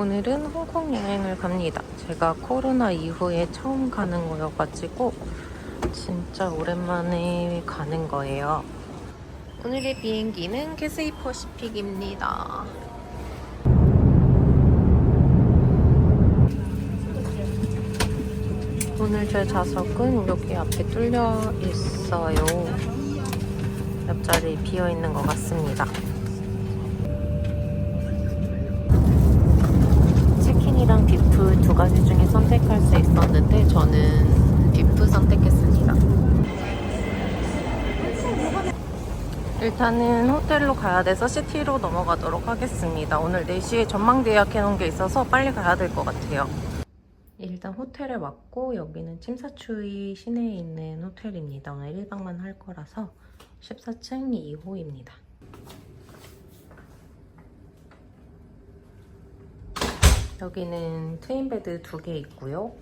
오늘은 홍콩 여행을 갑니다. 제가 코로나 이후에 처음 가는 거여가지고 진짜 오랜만에 가는 거예요. 오늘의 비행기는 캐세이 퍼시픽입니다. 오늘 제 좌석은 여기 앞에 뚫려 있어요. 옆자리 비어 있는 것 같습니다. 랑 비프 두 가지 중에 선택할 수 있었는데 저는 비프 선택했습니다. 일단은 호텔로 가야 돼서 시티로 넘어가도록 하겠습니다. 오늘 4시에 전망대 예약해 놓은 게 있어서 빨리 가야 될 것 같아요. 일단 호텔에 왔고 여기는 침사추이 시내에 있는 호텔입니다. 오늘 1박만 할 거라서 14층 2호입니다. 여기는 트윈베드 두 개 있고요.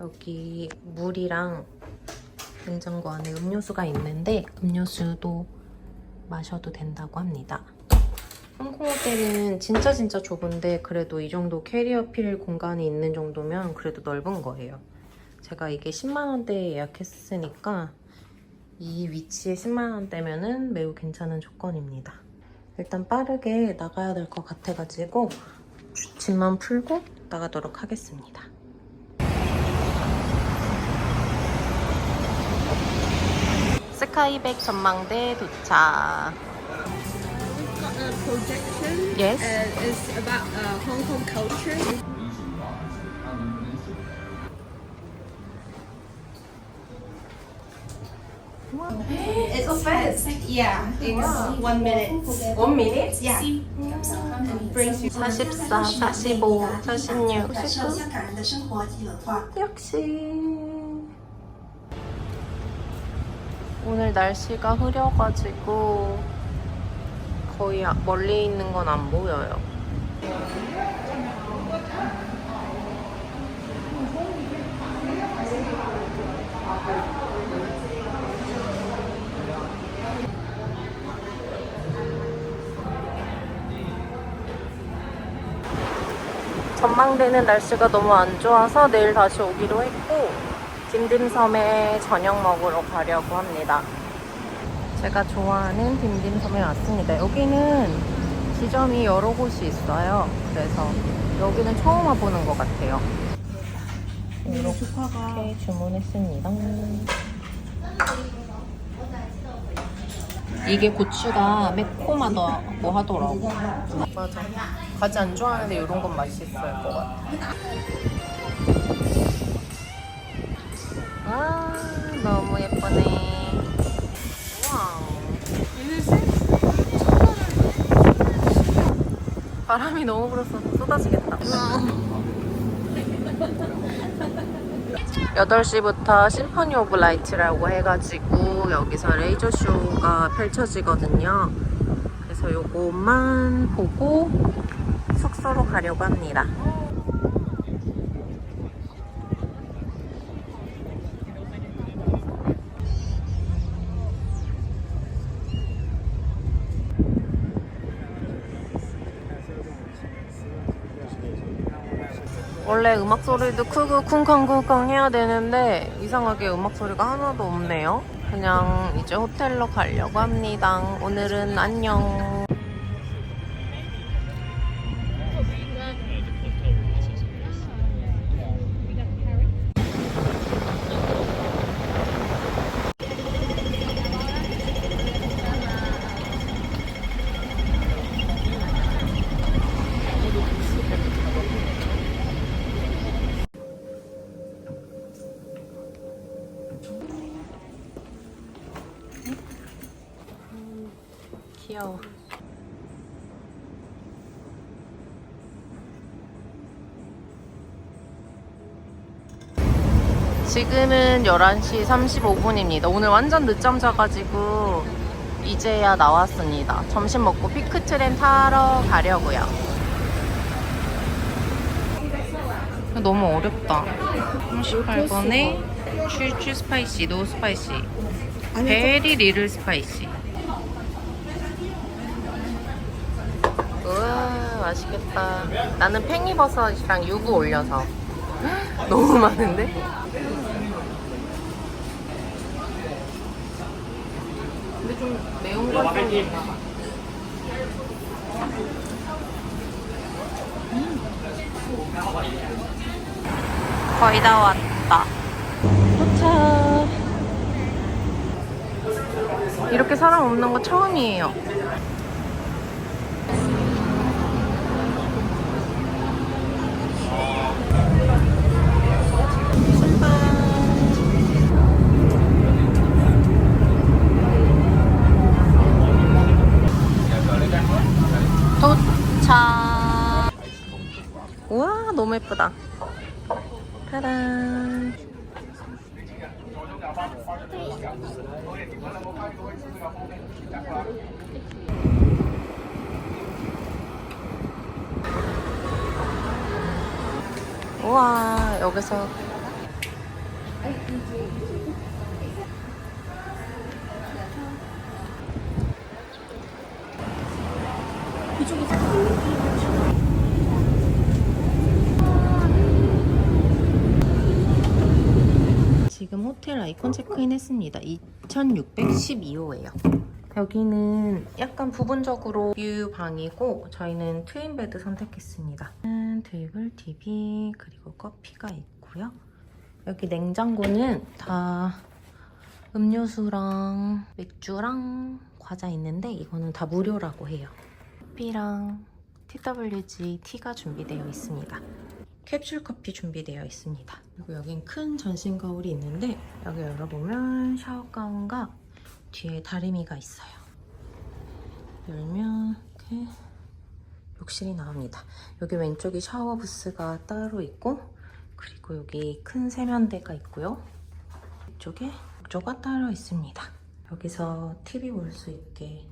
여기 물이랑 냉장고 안에 음료수가 있는데 음료수도 마셔도 된다고 합니다. 홍콩 호텔은 진짜 진짜 좁은데 그래도 이 정도 캐리어 필 공간이 있는 정도면 그래도 넓은 거예요. 제가 이게 10만 원대에 예약했으니까 이 위치에 10만 원대면은 매우 괜찮은 조건입니다. 일단 빠르게 나가야 될 것 같아가지고 짐만 풀고 나가도록 하겠습니다. 스카이백 전망대 도착. got a projection. Yes. Uh, it's about uh, Hong Kong culture. It's a fast. Yeah, it's one minute. One minute? Yeah. 44, 45, 46, 49 역시. 오늘 날씨가 흐려가지고 거의 멀리 있는 건 안 보여요. 전망대는 날씨가 너무 안 좋아서 내일 다시 오기로 했고 딤딤섬에 저녁 먹으러 가려고 합니다. 제가 좋아하는 딤딤섬에 왔습니다. 여기는 지점이 여러 곳이 있어요. 그래서 여기는 처음 와보는 것 같아요. 이렇게 주문했습니다. 이게 고추가 매콤하다고 하더라고. 맞아. 가지 안 좋아하는데 이런 건 맛있을 것 같아. 와, 너무 예쁘네. 와우. 바람이 너무 불어서 쏟아지겠다. 8시부터 심포니 오브 라이트라고 해가지고 여기서 레이저 쇼가 펼쳐지거든요. 그래서 요것만 보고 숙소로 가려고 합니다. 원래 음악 소리도 크고 쿵쾅쿵쾅 해야 되는데 이상하게 음악 소리가 하나도 없네요. 그냥 이제 호텔로 가려고 합니다. 오늘은 안녕. 귀여워. 지금은 11시 35분입니다. 오늘 완전 늦잠 자가지고 이제야 나왔습니다. 점심 먹고 피크 트램 타러 가려고요. 너무 어렵다. 38번에 추추 스파이시, 노 스파이시. 베리 리를 스파이시. 우와, 맛있겠다. 나는 팽이버섯이랑 유부 올려서. 너무 많은데? 근데 좀 매운 거 같은가 봐. 거의 다 왔다. 도착. 이렇게 사람 없는 거 처음이에요. 도착. 우와, 너무 예쁘다. 짜란. 우와, 여기서 지금 호텔 아이콘 체크인 했습니다. 2612호예요. 여기는 약간 부분적으로 뷰 방이고 저희는 트윈 베드 선택했습니다. 테이블, TV 그리고 커피가 있고요. 여기 냉장고는 다 음료수랑 맥주랑 과자 있는데 이거는 다 무료라고 해요. 커피랑 TWG 티가 준비되어 있습니다. 캡슐 커피 준비되어 있습니다. 그리고 여긴 큰 전신 거울이 있는데 여기 열어보면 샤워 가운과 뒤에 다리미가 있어요. 열면 이렇게 욕실이 나옵니다. 여기 왼쪽이 샤워 부스가 따로 있고 그리고 여기 큰 세면대가 있고요. 이쪽에 욕조가 따로 있습니다. 여기서 TV 볼 수 있게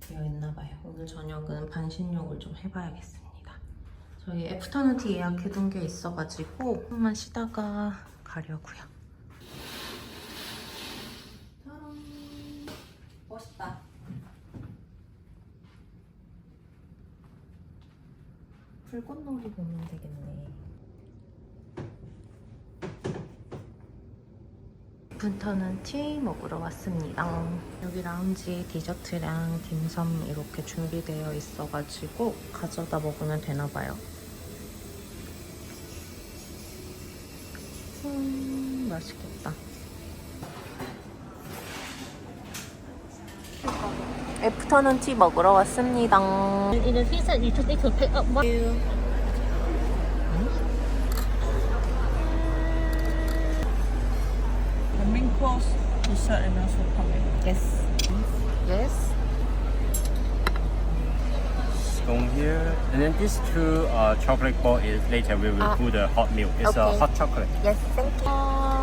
되어 있나 봐요. 오늘 저녁은 반신욕을 좀 해봐야겠습니다. 저희 애프터눈티 예약해둔 게 있어가지고 한번 쉬다가 가려고요. 짜란. 멋있다. 불꽃놀이 보면 되겠네. 분터는 티 먹으러 왔습니다. 여기 라운지 디저트랑 딤섬 이렇게 준비되어 있어가지고 가져다 먹으면 되나봐요. 음, 맛있겠다. 애프터눈 티 먹으러 왔습니다. In the future, you just need to pick up one. The main course, dessert, and also coming. Yes. Yes. Scone here. And then these two uh, chocolate ball is later we will Ah. put the hot milk. It's Okay. a hot chocolate. Yes, thank you.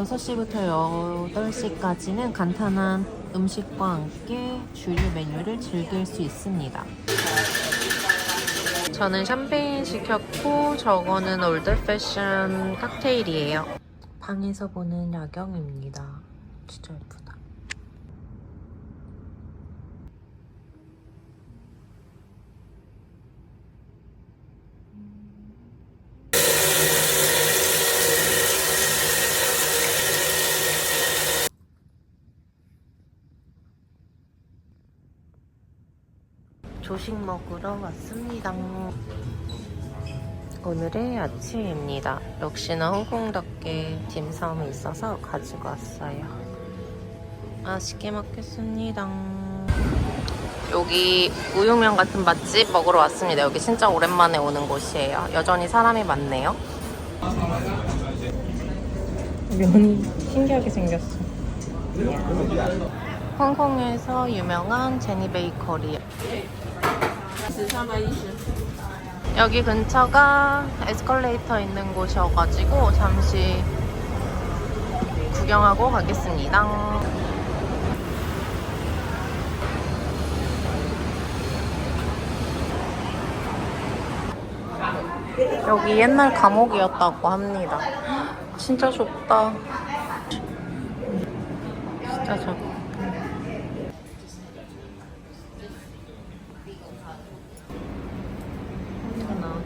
6시부터 8시까지는 간단한 음식과 함께 주류 메뉴를 즐길 수 있습니다. 저는 샴페인 시켰고 저거는 올드 패션 칵테일이에요. 방에서 보는 야경입니다. 진짜 예쁘다. 조식 먹으러 왔습니다. 오늘의 아침입니다. 역시나 홍콩답게 딤섬이 있어서 가지고 왔어요. 맛있게 먹겠습니다. 여기 우육면 같은 맛집 먹으러 왔습니다. 여기 진짜 오랜만에 오는 곳이에요. 여전히 사람이 많네요. 면이 신기하게 생겼어. 홍콩에서 유명한 제니 베이커리. 여기 근처가 에스컬레이터 있는 곳이어가지고 잠시 구경하고 가겠습니다. 여기 옛날 감옥이었다고 합니다. 진짜 좋다. 진짜 좋다. 괜찮아.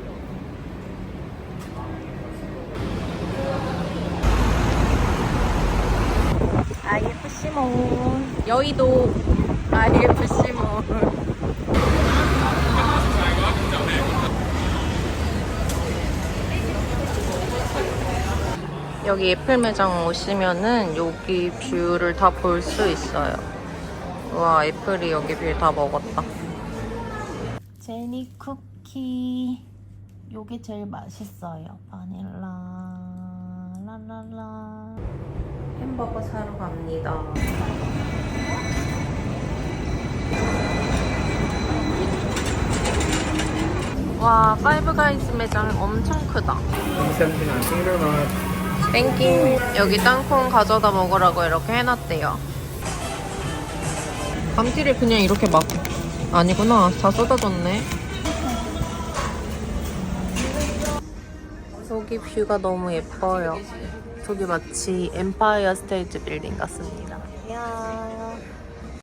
IFC몰 여의도 IFC몰 여기 애플 매장 오시면은 여기 뷰를 다 볼 수 있어요. 와 애플이 여기 뷰 다 먹었다. 제니 쿠키 요게 제일 맛있어요. 바닐라 랄랄라 햄버거 사러 갑니다. 와 파이브 가이즈 매장 엄청 크다. 땡king 여기 땅콩 가져다 먹으라고 이렇게 해놨대요. 감튀를 그냥 이렇게 막 아니구나. 다 쏟아졌네. 여기 뷰가 너무 예뻐요 저기 마치 엠파이어 스테이트 빌딩 같습니다. 야